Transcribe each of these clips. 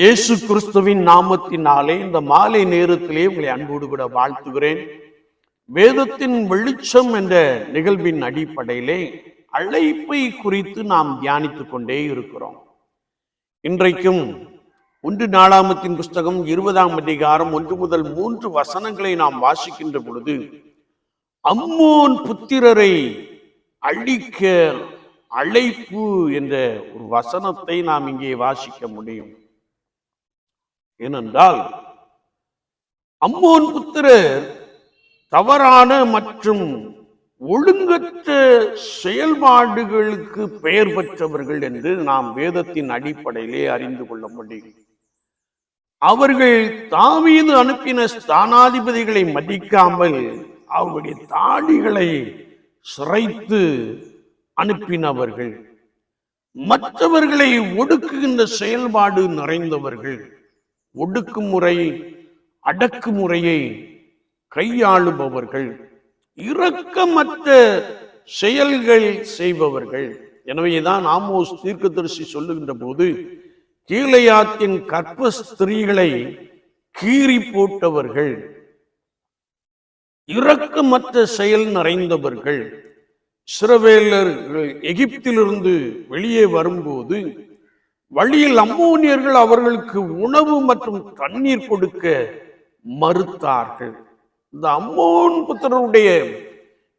இயேசு கிறிஸ்துவின் நாமத்தினாலே இந்த மாலை நேரத்திலே உங்களை அன்போடு கூட வாழ்த்துகிறேன். வேதத்தின் வெளிச்சம் என்ற நிகழ்வின் அடிப்படையிலே அழைப்பை குறித்து நாம் தியானித்துக் கொண்டே இருக்கிறோம். இன்றைக்கும் ஒன்று நாளாமத்தின் புஸ்தகம் இருபதாம் அதிகாரம் ஒன்று முதல் மூன்று வசனங்களை நாம் வாசிக்கின்ற பொழுது அம்மோன் புத்திரரை அழிக்க அழைப்பு என்ற ஒரு வசனத்தை நாம் இங்கே வாசிக்க முடியும். ஏனென்றால் அம்மோன் புத்திரர் தவறான மற்றும் ஒழுங்கற்ற செயல்பாடுகளுக்கு பெயர் பெற்றவர்கள் என்று நாம் வேதத்தின் அடிப்படையிலே அறிந்து கொள்ள முடியும். அவர்கள் தாவீது அனுப்பின ஸ்தானாதிபதிகளை மதிக்காமல் அவருடைய தாடிகளை சிறைத்து அனுப்பினவர்கள். மற்றவர்களை ஒடுக்குகின்ற செயல்பாடு நிறைந்தவர்கள். ஒடுக்குமுறை அடக்குமுறையை கையாளுபவர்கள் இரக்கமற்ற செயல்கள் செய்பவர்கள். எனவேதான் ஆமோஸ் தீர்க்கதரிசி சொல்லுகின்ற போது கீழையாத்தின் கற்ப ஸ்திரீகளை கீறி போட்டவர்கள் இரக்கமற்ற செயல் நிறைந்தவர்கள். சிறவேலர்கள் எகிப்திலிருந்து வெளியே வரும்போது வழியில் அம்மோனியர்கள் அவர்களுக்கு உணவு மற்றும் தண்ணீர் கொடுக்க மறுத்தார்கள். இந்த அம்மோன் புத்திரருடைய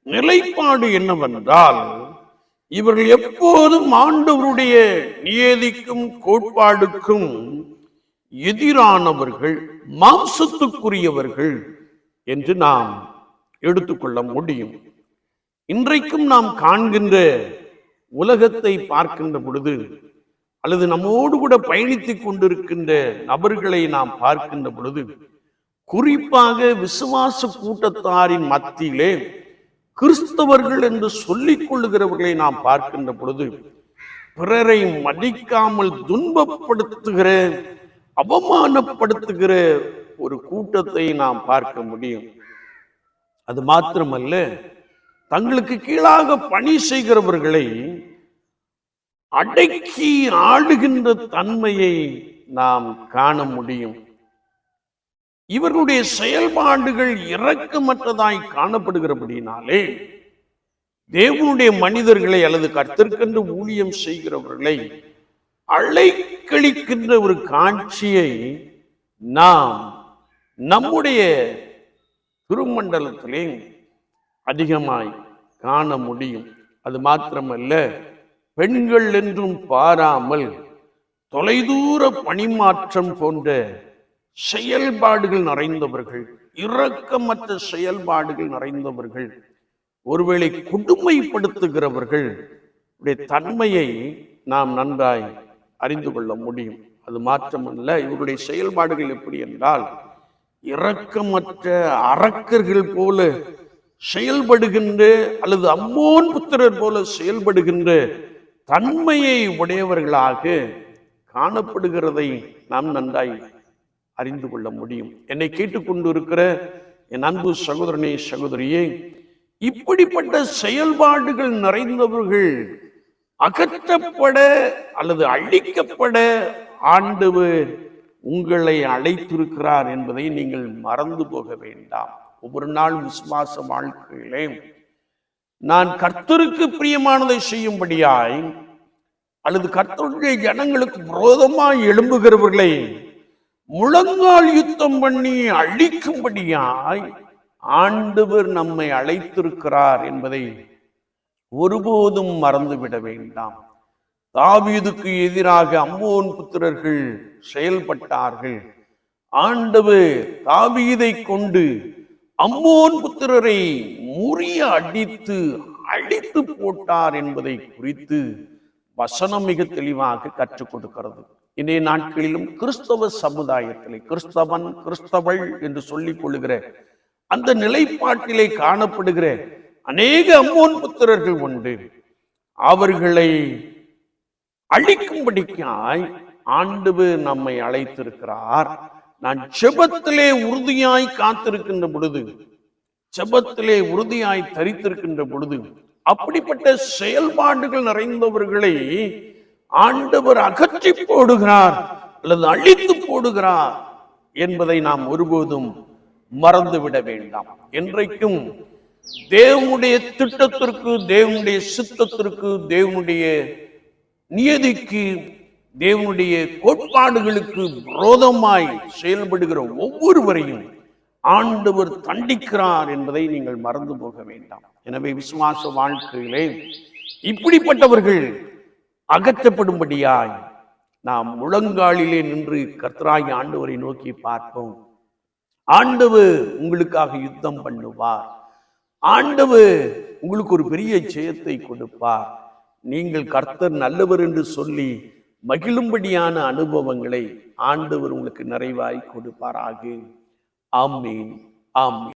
நிலைப்பாடு என்னவென்றால் இவர்கள் எப்போதும் ஆண்டவருடைய நியதிக்கும் கோட்பாடுக்கும் எதிரானவர்கள் மாம்சத்துக்குரியவர்கள் என்று நாம் எடுத்துக்கொள்ள முடியும். இன்றைக்கும் நாம் காண்கின்ற உலகத்தை பார்க்கின்ற பொழுது அல்லது நம்மோடு கூட பயணித்துக் கொண்டிருக்கின்ற நபர்களை நாம் பார்க்கின்ற பொழுது குறிப்பாக விசுவாச கூட்டத்தாரின் மத்தியிலே கிறிஸ்தவர்கள் என்று சொல்லிக் கொள்ளுகிறவர்களை நாம் பார்க்கின்ற பொழுது பிறரை மதிக்காமல் துன்பப்படுத்துகிற அவமானப்படுத்துகிற ஒரு கூட்டத்தை நாம் பார்க்க முடியும். அது மாத்திரமல்ல தங்களுக்கு கீழாக பணி செய்கிறவர்களை அடக்கி ஆளுகின்ற தன்மையை நாம் காண முடியும். இவர்களுடைய செயல்பாடுகள் இரக்கமற்றதாய் காணப்படுகிறபடினாலே தேவனுடைய மனிதர்களை அல்லது கர்த்தற்கென்று ஊழியம் செய்கிறவர்களை அழைக்கழிக்கின்ற ஒரு காட்சியை நாம் நம்முடைய திருமண்டலத்திலே அதிகமாய் காண முடியும். அது மாத்திரமல்ல பெண்கள் என்றும் பாராமல் தொலைதூர பணிமாற்றம் போன்ற செயல்பாடுகள் நிறைந்தவர்கள் இரக்கமற்ற செயல்பாடுகள் நிறைந்தவர்கள் ஒருவேளை கொடுமைப்படுத்துகிறவர்கள் உடைய தன்மையை நாம் நன்றாய் அறிந்து கொள்ள முடியும். அது மாற்றமல்ல இவருடைய செயல்பாடுகள் எப்படி என்றால் இரக்கமற்ற அரக்கர்கள் போல செயல்படுகின்ற அல்லது அம்மோன் புத்திரர் போல செயல்படுகின்ற தன்மையை உடையவர்களாக காணப்படுகிறதை நாம் நன்றாய் அறிந்து கொள்ள முடியும். என்னை கேட்டுக்கொண்டிருக்கிற என் அன்பு சகோதரனே சகோதரியே இப்படிப்பட்ட செயல்பாடுகள் நிறைந்தவர்கள் அகற்றப்பட அல்லது அழிக்கப்பட ஆண்டவர் உங்களை அழைத்திருக்கிறார் என்பதை நீங்கள் மறந்து போக வேண்டாம். ஒவ்வொரு நாள் விசுவாச வாழ்க்கையிலே நான் கர்த்தருக்கு பிரியமானதை செய்யும்படியாய் அல்லது கர்த்தருடைய ஜனங்களுக்கு விரோதமாய் எழும்புகிறவர்களை முழங்கால் யுத்தம் பண்ணி அழிக்கும்படியாய் ஆண்டவர் நம்மை அழைத்திருக்கிறார் என்பதை ஒருபோதும் மறந்துவிட வேண்டாம். தாவீதுக்கு எதிராக அம்மோன் புத்திரர்கள் செயல்பட்டார்கள். ஆண்டவர் தாவீதை கொண்டு அம்மோன் புத்திரரை முறிய அடித்து அழித்து போட்டார் என்பதை குறித்து வசனம் மிக தெளிவாக கற்றுக் கொடுக்கிறது. இன்றைய நாட்களிலும் கிறிஸ்தவ சமுதாயத்திலே கிறிஸ்தவன் கிறிஸ்தவள் என்று சொல்லிக் கொள்ளுகிற அந்த நிலைப்பாட்டிலே காணப்படுகிற அநேக அம்மோன் புத்திரர்கள் உண்டு. அவர்களை அழிக்கும்படிக்காய் ஆண்டு நம்மை அழைத்திருக்கிறார். நான் செபத்திலே உறுதியாய் காத்திருக்கின்ற பொழுது செபத்திலே உறுதியாய் தரித்திருக்கின்ற பொழுது அப்படிப்பட்ட செயல்பாடுகள் நிறைந்தவர்களை ஆண்டவர் அகற்றி போடுகிறார் அல்லது அழித்து போடுகிறார் என்பதை நாம் ஒருபோதும் மறந்துவிட வேண்டாம். என்றைக்கும் தேவனுடைய திட்டத்திற்கு தேவனுடைய சித்தத்திற்கு தேவனுடைய நியதிக்கு தேவனுடைய கோட்பாடுகளுக்கு விரோதமாய் செயல்படுகிற ஒவ்வொருவரையும் ஆண்டவர் தண்டிக்கிறார் என்பதை நீங்கள் மறந்து போக வேண்டாம். எனவே விசுவாச வாழ்க்கையிலே இப்படிப்பட்டவர்கள் அகற்றப்படும்படியாய் நாம் முழங்காலிலே நின்று கர்த்தராகி ஆண்டவரை நோக்கி பார்ப்போம். ஆண்டவர் உங்களுக்காக யுத்தம் பண்ணுவார். ஆண்டவர் உங்களுக்கு ஒரு பெரிய ஜெயத்தை கொடுப்பார். நீங்கள் கர்த்தர் நல்லவர் என்று சொல்லி மகிழும்படியான அனுபவங்களை ஆண்டவர் உங்களுக்கு நிறைவாய் கொடுப்பாராக. আমিন আমিন